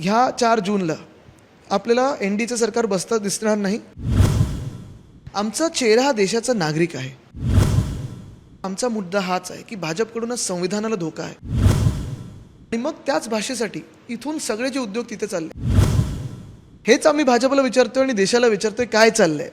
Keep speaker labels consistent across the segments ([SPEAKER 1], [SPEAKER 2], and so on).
[SPEAKER 1] ह्या चार जूनला आपल्याला एन डीचं सरकार बसता दिसणार नाही. आमचा चेहरा हा देशाचा नागरिक आहे. आमचा मुद्दा हाच आहे की भाजपकडूनच संविधानाला धोका आहे. आणि मग त्याच भाषेसाठी इथून सगळे जे उद्योग तिथे चालले. हेच आम्ही भाजपला विचारतोय आणि देशाला विचारतोय काय चाललंय.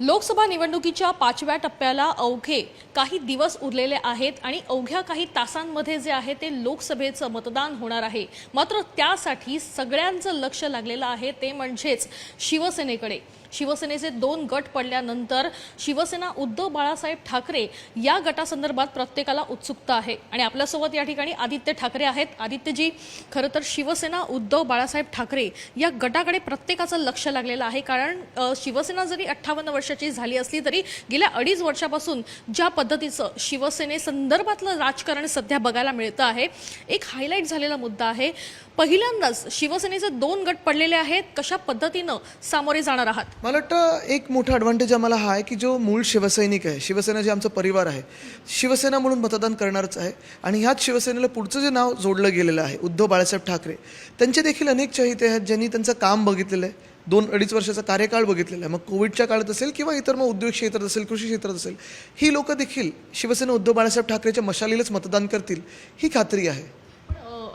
[SPEAKER 2] लोकसभा निवडणुकीच्या पाचव्या टप्प्याला अवघे काही दिवस उरलेले आहेत आणि अवघ्या काही तासांमध्ये जे आहे ते लोकसभेचं मतदान होणार आहे. मात्र त्यासाठी सगळ्यांचं लक्ष लागलेलं आहे ते म्हणजेच शिवसेनेकडे. शिवसेनेचे दोन गट पडल्यानंतर शिवसेना उद्धव बाळासाहेब ठाकरे या गटासंदर्भात प्रत्येकाला उत्सुकता आहे. आणि आपल्यासोबत या ठिकाणी आदित्य ठाकरे आहेत. आदित्यजी खरं तर शिवसेना उद्धव बाळासाहेब ठाकरे या गटाकडे प्रत्येकाचं लक्ष लागलेलं आहे. कारण शिवसेना जरी अठ्ठावन्न वर्षाची झाली असली तरी गेल्या अडीच वर्षापासून ज्या पद्धतीचं शिवसेनेसंदर्भातलं राजकारण सध्या बघायला मिळतं आहे एक हायलाईट झालेला मुद्दा आहे. पहिल्यांदाच शिवसेनेचे दोन गट पडलेले आहेत. कशा पद्धतीनं सामोरे जाणार आहात?
[SPEAKER 1] मला वाटतं एक मोठा ॲडव्हान्टेज आम्हाला हा आहे की जो मूळ शिवसैनिक आहे शिवसेना जे आमचा परिवार आहे शिवसेना म्हणून मतदान करणारच आहे. आणि ह्याच शिवसेनेला पुढचं जे नाव जोडलं गेलेलं आहे उद्धव बाळासाहेब ठाकरे त्यांचे देखील अनेक चाहते आहेत ज्यांनी त्यांचं काम बघितलेलं आहे. दोन अडीच वर्षाचा कार्यकाळ बघितलेला आहे. मग कोविडच्या काळात असेल किंवा इतर मग उद्योग क्षेत्रात असेल कृषी क्षेत्रात असेल ही लोकं देखील शिवसेना उद्धव बाळासाहेब ठाकरेच्या मशालीलाच मतदान करतील ही खात्री आहे.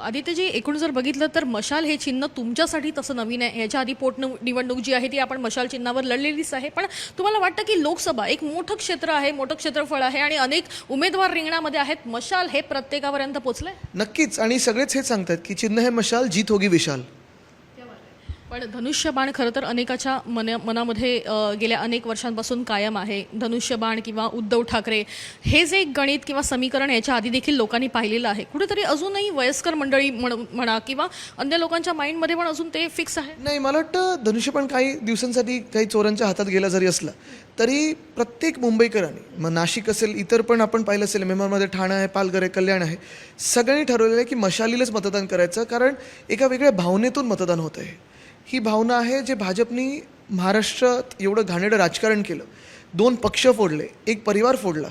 [SPEAKER 2] आदित्यजी एकूण जर बघितलं तर मशाल हे चिन्ह तुमच्यासाठी तसं नवीन आहे. याच्या आधी पोटनिवडणूक जी आहे ती आपण मशाल चिन्हावर लढलेलीच आहे. पण तुम्हाला वाटतं की लोकसभा एक मोठं क्षेत्र आहे मोठं क्षेत्रफळ आहे आणि अनेक उमेदवार रिंगणामध्ये आहेत. मशाल हे प्रत्येकापर्यंत पोचलंय?
[SPEAKER 1] नक्कीच. आणि सगळेच हेच सांगतात की चिन्ह हे मशाल जीत होगी विशाल.
[SPEAKER 2] पण धनुष्यबाण खरं तर अनेकाच्या मन मनामध्ये गेल्या अनेक वर्षांपासून कायम आहे. धनुष्यबाण किंवा उद्धव ठाकरे हे जे एक गणित किंवा समीकरण याच्या आधी देखील लोकांनी पाहिलेलं आहे. कुठेतरी अजूनही वयस्कर मंडळी म्हण- म्हणा किंवा अन्य लोकांच्या माइंडमध्ये पण अजून ते फिक्स आहे?
[SPEAKER 1] नाही मला वाटतं धनुष्य पण काही दिवसांसाठी काही चोरांच्या हातात गेला जरी असला तरी प्रत्येक मुंबईकरांनी मग नाशिक असेल इतर पण आपण पाहिलं असेल मेमरमध्ये ठाणं आहे पालघर आहे कल्याण आहे सगळ्यांनी ठरवलेलं आहे की मशालीलाच मतदान करायचं कारण एका वेगळ्या भावनेतून मतदान होत आहे ही भावना आहे जे भाजपनी महाराष्ट्रात एवढं घाणेरडं राजकारण केलं. दोन पक्ष फोडले एक परिवार फोडला.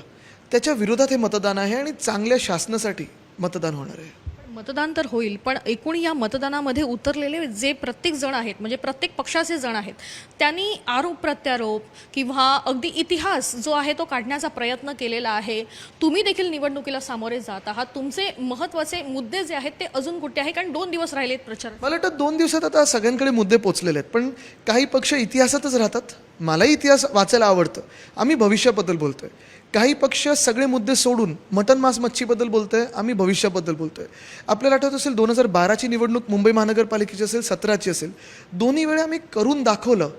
[SPEAKER 1] त्याच्या विरोधात हे मतदान आहे आणि चांगल्या शासनासाठी मतदान होणार आहे.
[SPEAKER 2] मतदान तर होईल पण एकूण या मतदानामध्ये उतरलेले जे प्रत्येक जण आहेत म्हणजे प्रत्येक पक्षाचे जण आहेत त्यांनी आरोप प्रत्यारोप किंवा अगदी इतिहास जो आहे तो काढण्याचा प्रयत्न केलेला आहे. तुम्ही देखील निवडणुकीला सामोरे जात आहात. तुमचे महत्त्वाचे मुद्दे जे आहेत ते अजून कुठे आहे? कारण दोन दिवस राहिलेत प्रचार.
[SPEAKER 1] मला वाटतं दोन दिवसात आता सगळ्यांकडे मुद्दे पोचलेले आहेत पण काही पक्ष इतिहासातच राहतात. मलाही इतिहास वाचायला आवडतं. आम्ही भविष्याबद्दल बोलतोय. काही पक्ष सगळे मुद्दे सोडून मटन मांस मच्छीबद्दल बोलतोय आम्ही भविष्याबद्दल बोलतोय. आपल्याला आठवत असेल दोन हजार बाराची निवडणूक मुंबई महानगरपालिकेची असेल सतराची असेल. दोन्ही वेळा आम्ही करून दाखवलं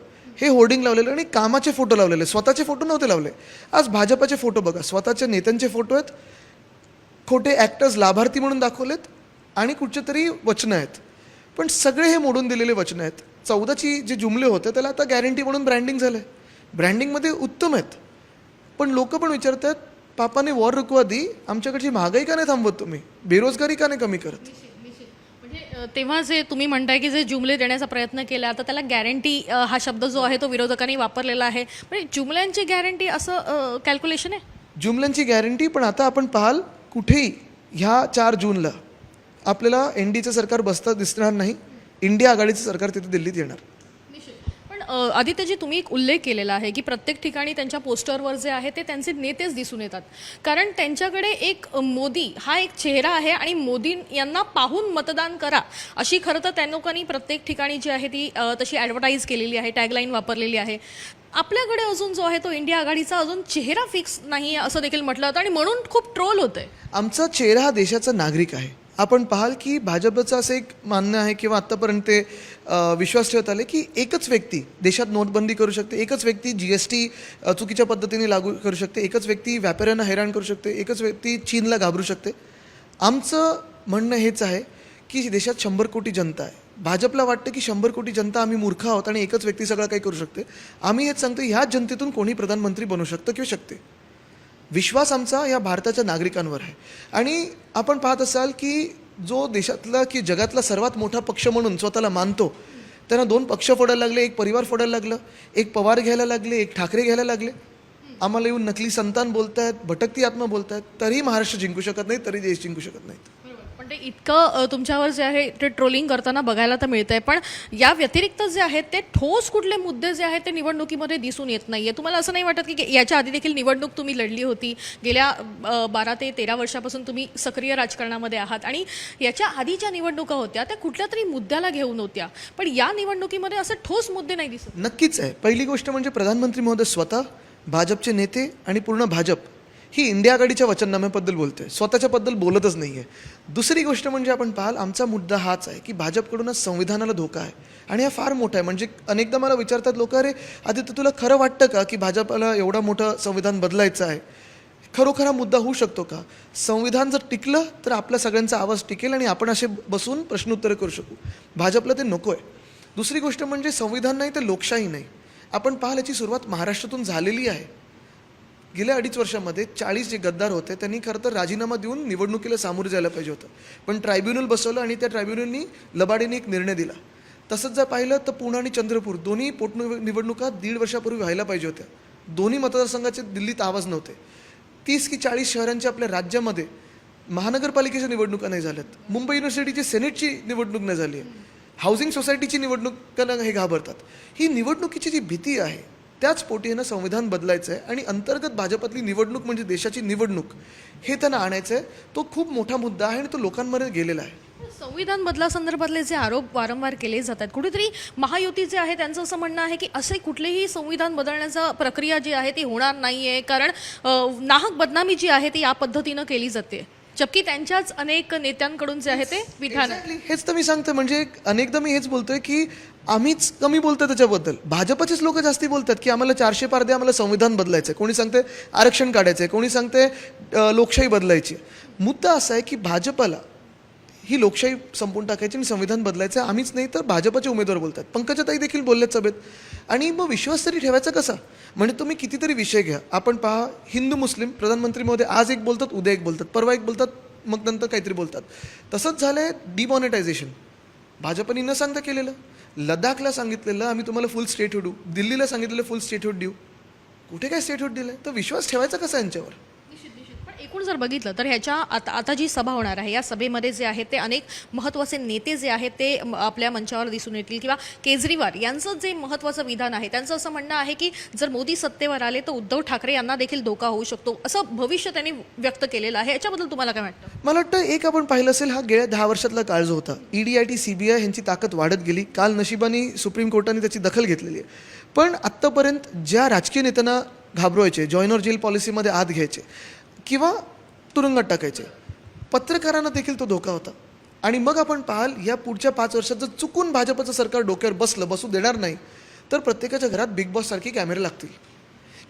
[SPEAKER 1] हे होर्डिंग लावलेलं आणि कामाचे फोटो लावलेले स्वतःचे फोटो नव्हते लावले. आज भाजपाचे फोटो बघा स्वतःच्या नेत्यांचे फोटो आहेत खोटे ॲक्टर्स लाभार्थी म्हणून दाखवलेत आणि कुठचे तरी वचनं आहेत. पण सगळे हे मोडून दिलेले वचनं आहेत. चौदाची जे जुमले होते त्याला आता गॅरंटी म्हणून ब्रँडिंग झालं आहे ब्रँडिंगमध्ये उत्तम आहेत. पण लोक पण विचारतात पापाने वॉर रुकवा दी आमच्याकडची महागाई का नाही थांबवत तुम्ही? बेरोजगारी का नाही कमी करत?
[SPEAKER 2] म्हणजे तेव्हा जे तुम्ही म्हणताय की जे जुमले देण्याचा प्रयत्न केला तर त्याला गॅरंटी हा शब्द जो आहे तो विरोधकांनी वापरलेला आहे. म्हणजे जुमल्यांची गॅरंटी असं कॅल्क्युलेशन आहे?
[SPEAKER 1] जुमल्यांची गॅरंटी पण आता आपण पाहाल कुठेही ह्या चार जूनला आपल्याला एन डीचं सरकार बसता दिसणार नाही. इंडिया आघाडीचं सरकार तिथे दिल्लीत येणार.
[SPEAKER 2] आदित्यजी तुम्ही एक उल्लेख केलेला आहे की प्रत्येक ठिकाणी त्यांच्या पोस्टरवर जे आहे ते त्यांचे नेतेच दिसून येतात. कारण त्यांच्याकडे एक मोदी हा एक चेहरा आहे आणि मोदी यांना पाहून मतदान करा अशी खरं तर त्या लोकांनी प्रत्येक ठिकाणी जी आहे ती तशी ॲडव्हर्टाईज केलेली आहे टॅगलाईन वापरलेली आहे. आपल्याकडे अजून जो आहे तो इंडिया आघाडीचा अजून चेहरा फिक्स नाही आहे असं देखील म्हटलं होतं आणि म्हणून खूप ट्रोल होतंय.
[SPEAKER 1] आमचा चेहरा हा देशाचा नागरिक आहे. आपण पाहाल की भाजपचं असं एक मान्य आहे किंवा आत्तापर्यंत ते विश्वास ठेवत आले की एकच व्यक्ती देशात नोटबंदी करू शकते एकच व्यक्ती जी एस टी चुकीच्या पद्धतीने लागू करू शकते एकच व्यक्ती व्यापाऱ्यांना हैराण करू शकते एकच व्यक्ती चीनला घाबरू शकते. आमचं म्हणणं हेच आहे की देशात शंभर कोटी जनता आहे. भाजपला वाटतं की शंभर कोटी जनता आम्ही मूर्ख आहोत आणि एकच व्यक्ती सगळं काही करू शकते. आम्ही हेच सांगतो ह्याच जनतेतून कोणी प्रधानमंत्री बनू शकतं किंवा शकते? विश्वास आमचा या भारताच्या नागरिकांवर आहे. आणि आपण पाहत असाल की जो देशातला की जगातला सर्वात मोठा पक्ष म्हणून स्वतःला मानतो त्यांना दोन पक्ष फोडायला लागले एक परिवार फोडायला लागलं एक पवार घ्यायला लागले एक ठाकरे घ्यायला लागले. आम्हाला येऊन नकली संतान बोलतायत भटकती आत्मा बोलतायत तरीही महाराष्ट्र जिंकू शकत नाही तरी देश जिंकू शकत नाहीत.
[SPEAKER 2] म्हणजे इतकं तुमच्यावर जे आहे ते ट्रोलिंग करताना बघायला तर मिळतंय. पण या व्यतिरिक्त जे आहेत ते ठोस कुठले मुद्दे जे आहेत ते निवडणुकीमध्ये दिसून येत नाहीये. तुम्हाला असं नाही वाटत की याच्या आधी देखील निवडणूक तुम्ही लढली होती? गेल्या बारा ते तेरा वर्षापासून तुम्ही सक्रिय राजकारणामध्ये आहात आणि याच्या आधीच्या निवडणुका होत्या त्या कुठल्या तरी मुद्द्याला घेऊन होत्या. पण या निवडणुकीमध्ये असे ठोस मुद्दे नाही दिसत.
[SPEAKER 1] नक्कीच आहे. पहिली गोष्ट म्हणजे प्रधानमंत्री महोदय स्वतः भाजपचे नेते आणि पूर्ण भाजप ही इंडिया आघाडीच्या वचननाम्याबद्दल बोलते स्वतःच्याबद्दल बोलतच नाही आहे दुसरी गोष्ट म्हणजे आपण पाहाल आमचा मुद्दा हाच आहे की भाजपकडूनच संविधानाला धोका आहे. आणि हा फार मोठा आहे. म्हणजे अनेकदा मला विचारतात लोक अरे आदित्य तुला खरं वाटतं का की भाजपला एवढं मोठं संविधान बदलायचं आहे? खरोखर हा मुद्दा होऊ शकतो का? संविधान जर टिकलं तर आपल्या सगळ्यांचा आवाज टिकेल आणि आपण असे बसून प्रश्नोत्तरं करू शकू. भाजपला ते नको आहे दुसरी गोष्ट म्हणजे संविधान नाही तर लोकशाही नाही. आपण पाहाल याची सुरुवात महाराष्ट्रातून झालेली आहे. गेल्या अडीच वर्षामध्ये चाळीस जे गद्दार होते त्यांनी खरं तर राजीनामा देऊन निवडणुकीला सामोरं जायला पाहिजे होतं. पण ट्रायब्युनल बसवलं आणि त्या ट्रायब्युनलनी लबाडीने एक निर्णय दिला. तसंच जर पाहिलं तर पुणे आणि चंद्रपूर दोन्ही पोटनिव निवडणुका दीड वर्षापूर्वी व्हायला पाहिजे होत्या. दोन्ही मतदारसंघाचे दिल्लीत आवाज नव्हते. तीस की चाळीस शहरांच्या आपल्या राज्यामध्ये महानगरपालिकेच्या निवडणुका नाही झाल्यात. मुंबई युनिव्हर्सिटीची सेनेटची निवडणूक नाही झाली आहे. हाऊसिंग सोसायटीची निवडणुकांना हे घाबरतात. ही निवडणुकीची जी भीती आहे त्याच पोटीनं संविधान बदलायचं आहे आणि अंतर्गत भाजपातली निवडणूक म्हणजे देशाची निवडणूक हे त्यांना आणायचं आहे तो खूप मोठा मुद्दा आहे आणि तो लोकांमध्ये गेलेला आहे.
[SPEAKER 2] संविधान बदलासंदर्भातले जे आरोप वारंवार केले जातात कुठेतरी महायुती जे आहे त्यांचं असं म्हणणं आहे की असे कुठलेही संविधान बदलण्याचा प्रक्रिया जी आहे ती होणार नाही आहे कारण नाहक बदनामी जी आहे ती या पद्धतीनं केली जाते. जबकी त्यांच्याच अनेक नेत्यांकडून जे आहे ते विधान
[SPEAKER 1] हेच तर मी सांगतोय. म्हणजे अनेकदा मी हेच बोलतोय की आम्हीच कमी बोलतोय त्याच्याबद्दल. भाजपचेच लोक जास्ती बोलतात की आम्हाला चारशे पार आम्हाला संविधान बदलायचं कोणी सांगते आरक्षण काढायचंय. कोणी सांगते लोकशाही बदलायची. मुद्दा असा आहे की भाजपला ही लोकशाही संपून टाकायची आणि संविधान बदलायचं आम्हीच नाही तर भाजपचे उमेदवार बोलतात. पंकजाताई देखील बोलल्यात सभेत. आणि मग विश्वास तरी ठेवायचा कसा? म्हणजे तुम्ही कितीतरी विषय घ्या. आपण पहा हिंदू मुस्लिम प्रधानमंत्री मोदी आज एक बोलतात उद्या एक बोलतात परवा एक बोलतात मग नंतर काहीतरी बोलतात. तसंच झालं आहे डिमॉनिटायझेशन भाजपने न सांगता केलेलं. लडाखला सांगितलेलं आम्ही तुम्हाला फुल स्टेटहूड देऊ. दिल्लीला सांगितलेलं फुल स्टेटहूड देऊ. कुठे काय स्टेटहूड दिलं तर विश्वास ठेवायचा कसा यांच्यावर?
[SPEAKER 2] एकूण जर बघितलं तर ह्याच्या आता आता जी सभा होणार आहे या सभेमध्ये जे आहे ते अनेक महत्त्वाचे नेते जे आहेत ते आपल्या मंचावर दिसून येतील किंवा केजरीवाल यांचं जे महत्त्वाचं विधान आहे त्यांचं असं म्हणणं आहे की जर मोदी सत्तेवर आले तर उद्धव ठाकरे यांना देखील धोका होऊ शकतो असं भविष्य त्यांनी व्यक्त केलेलं आहे. याच्याबद्दल तुम्हाला काय वाटतं?
[SPEAKER 1] मला वाटतं एक आपण पाहिलं असेल हा गेल्या दहा वर्षातला काळ जो होता E ED I T C B I ह्यांची ताकद वाढत गेली काल नशिबाने सुप्रीम कोर्टाने त्याची दखल घेतलेली आहे. पण आत्तापर्यंत ज्या राजकीय नेत्यांना घाबरवायचे जॉईनर जेल पॉलिसीमध्ये आत घ्यायचे किंवा तुरुंगात टाकायचे. पत्रकारांना देखील तो धोका होता. आणि मग आपण पाहाल या पुढच्या पाच वर्षात जर चुकून भाजपचं सरकार डोक्यावर बसलं बसू देणार नाही तर प्रत्येकाच्या घरात बिग बॉस सारखे कॅमेरे लागतील.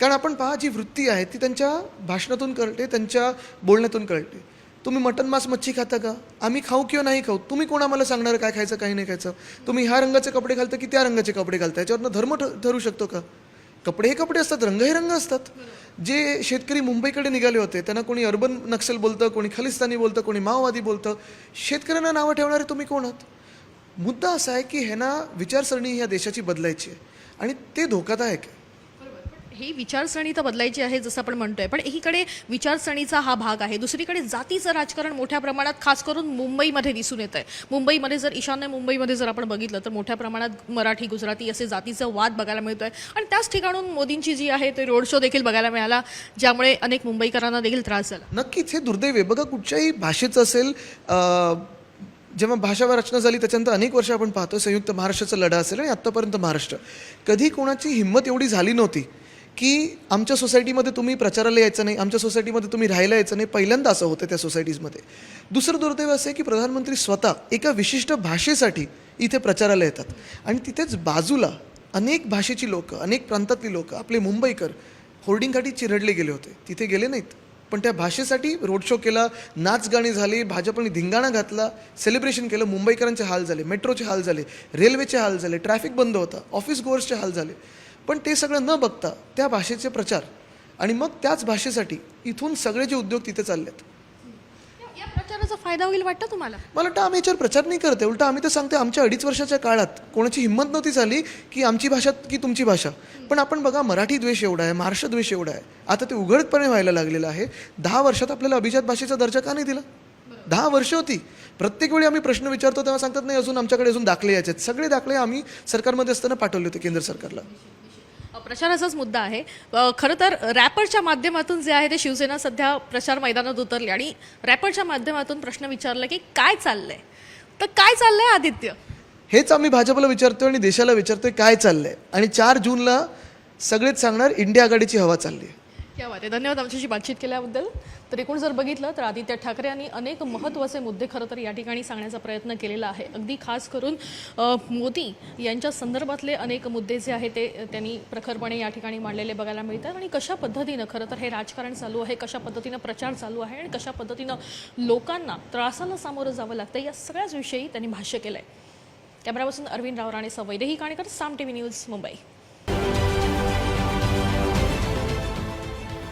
[SPEAKER 1] कारण आपण पहा जी वृत्ती आहे ती त्यांच्या भाषणातून कळते त्यांच्या बोलण्यातून कळते. तुम्ही मटन मांस मच्छी खाता का? आम्ही खाऊ किंवा नाही खाऊ? तुम्ही कोण आम्हाला सांगणार काय खायचं काही नाही खायचं? तुम्ही ह्या रंगाचे कपडे घालता की त्या रंगाचे कपडे घालता? याच्यावरनं धर्म ठरू शकतो का? कपडे हे कपडे असतात रंग हे रंग असतात. जे शेतकरी मुंबईकडे निघाले होते त्यांना कोणी अर्बन नक्षल बोलतं कोणी खलिस्तानी बोलतं कोणी माओवादी बोलतं. शेतकऱ्यांना नावं ठेवणारे तुम्ही कोण आहात? मुद्दा असा आहे की ह्यांना विचारसरणी ह्या देशाची बदलायची आहे. आणि ते धोकादायक आहे.
[SPEAKER 2] ही विचारसरणी तर बदलायची आहे जसं आपण म्हणतोय. पण एकीकडे विचारसरणीचा हा भाग आहे. दुसरीकडे जातीचं राजकारण मोठ्या प्रमाणात खास करून मुंबईमध्ये दिसून येत आहे मुंबईमध्ये जर ईशान्य मुंबईमध्ये जर आपण बघितलं तर मोठ्या प्रमाणात मराठी गुजराती असे जातीचं वाद बघायला मिळतोय. आणि त्याच ठिकाणून मोदींची जी आहे ते रोड शो देखील बघायला मिळाला ज्यामुळे अनेक मुंबईकरांना देखील त्रास झाला.
[SPEAKER 1] नक्कीच हे दुर्दैव आहे. बघा कुठच्याही भाषेचं असेल जेव्हा भाषावर रचना झाली त्याच्यानंतर अनेक वर्ष आपण पाहतो संयुक्त महाराष्ट्राचा लढा असेल आणि आत्तापर्यंत महाराष्ट्र. कधी कोणाची हिंमत एवढी झाली नव्हती. की आमच्या सोसायटीमध्ये तुम्ही प्रचाराला यायचं नाही आमच्या सोसायटीमध्ये तुम्ही राहायला यायचं नाही पहिल्यांदा असं होतं त्या सोसायटीजमध्ये. दुसरं दुर्दैव असं आहे की प्रधानमंत्री स्वतः एका विशिष्ट भाषेसाठी इथे प्रचाराला येतात. आणि तिथेच बाजूला अनेक भाषेची लोकं अनेक प्रांतातली लोक आपले मुंबईकर होर्डिंगसाठी चिरडले गेले होते. तिथे गेले नाहीत. पण त्या भाषेसाठी रोड शो केला नाच गाणी झाली भाजपने धिंगाणा घातला सेलिब्रेशन केलं मुंबईकरांचे हाल झाले मेट्रोचे हाल झाले रेल्वेचे हाल झाले ट्रॅफिक बंद होता ऑफिस गोअर्सचे हाल झाले. पण ते सगळं न बघता त्या भाषेचे प्रचार. आणि मग त्याच भाषेसाठी इथून सगळे जे उद्योग तिथे चाललेत.
[SPEAKER 2] या प्रचाराचा फायदा होईल वाटतं तुम्हाला?
[SPEAKER 1] मला वाटतं आम्ही याच्यावर प्रचार नाही करते उलट आम्ही तर सांगते आमच्या अडीच वर्षाच्या काळात कोणाची हिंमत नव्हती झाली की आमची भाषा की तुमची भाषा. पण आपण बघा मराठी द्वेष एवढा आहे महाराष्ट्र द्वेष एवढा आहे. आता ते उघडपणे व्हायला लागलेलं आहे. दहा वर्षात आपल्याला अभिजात भाषेचा दर्जा का नाही दिला? दहा वर्ष होती. प्रत्येक वेळी आम्ही प्रश्न विचारतो तेव्हा सांगतात नाही अजून आमच्याकडे अजून दाखले यायचे आहेत सगळे दाखले आम्ही सरकारमध्ये असताना पाठवले होते केंद्र सरकारला.
[SPEAKER 2] प्रचाराचाच मुद्दा आहे. खरं तर रॅपरच्या माध्यमातून जे आहे ते शिवसेना सध्या प्रचार मैदानात उतरली आणि रॅपरच्या माध्यमातून प्रश्न विचारला की काय चाललंय? तर काय चाललंय आदित्य?
[SPEAKER 1] हेच आम्ही भाजपला विचारतोय आणि देशाला विचारतोय काय चाललंय. आणि चार जूनला सगळेच सांगणार इंडिया आघाडीची हवा चालली आहे
[SPEAKER 2] क्या बात आहे धन्यवाद आमच्याशी बातचीत केल्याबद्दल. तर एकूण जर बघितलं तर आदित्य ठाकरे यांनी अनेक महत्त्वाचे मुद्दे खरं तर या ठिकाणी सांगण्याचा प्रयत्न केलेला आहे. अगदी खास करून मोदी यांच्या संदर्भातले अनेक मुद्दे जे आहे ते त्यांनी प्रखरपणे या ठिकाणी मांडलेले बघायला मिळतात. आणि कशा पद्धतीनं खरं तर हे राजकारण चालू आहे कशा पद्धतीनं प्रचार चालू आहे आणि कशा पद्धतीनं लोकांना त्रासाला सामोरं जावं लागतं या सगळ्याच विषयी त्यांनी भाष्य केलं आहे कॅमेरापासून Arvind Ravrane Rane Kanekar Saam T V news Mumbai.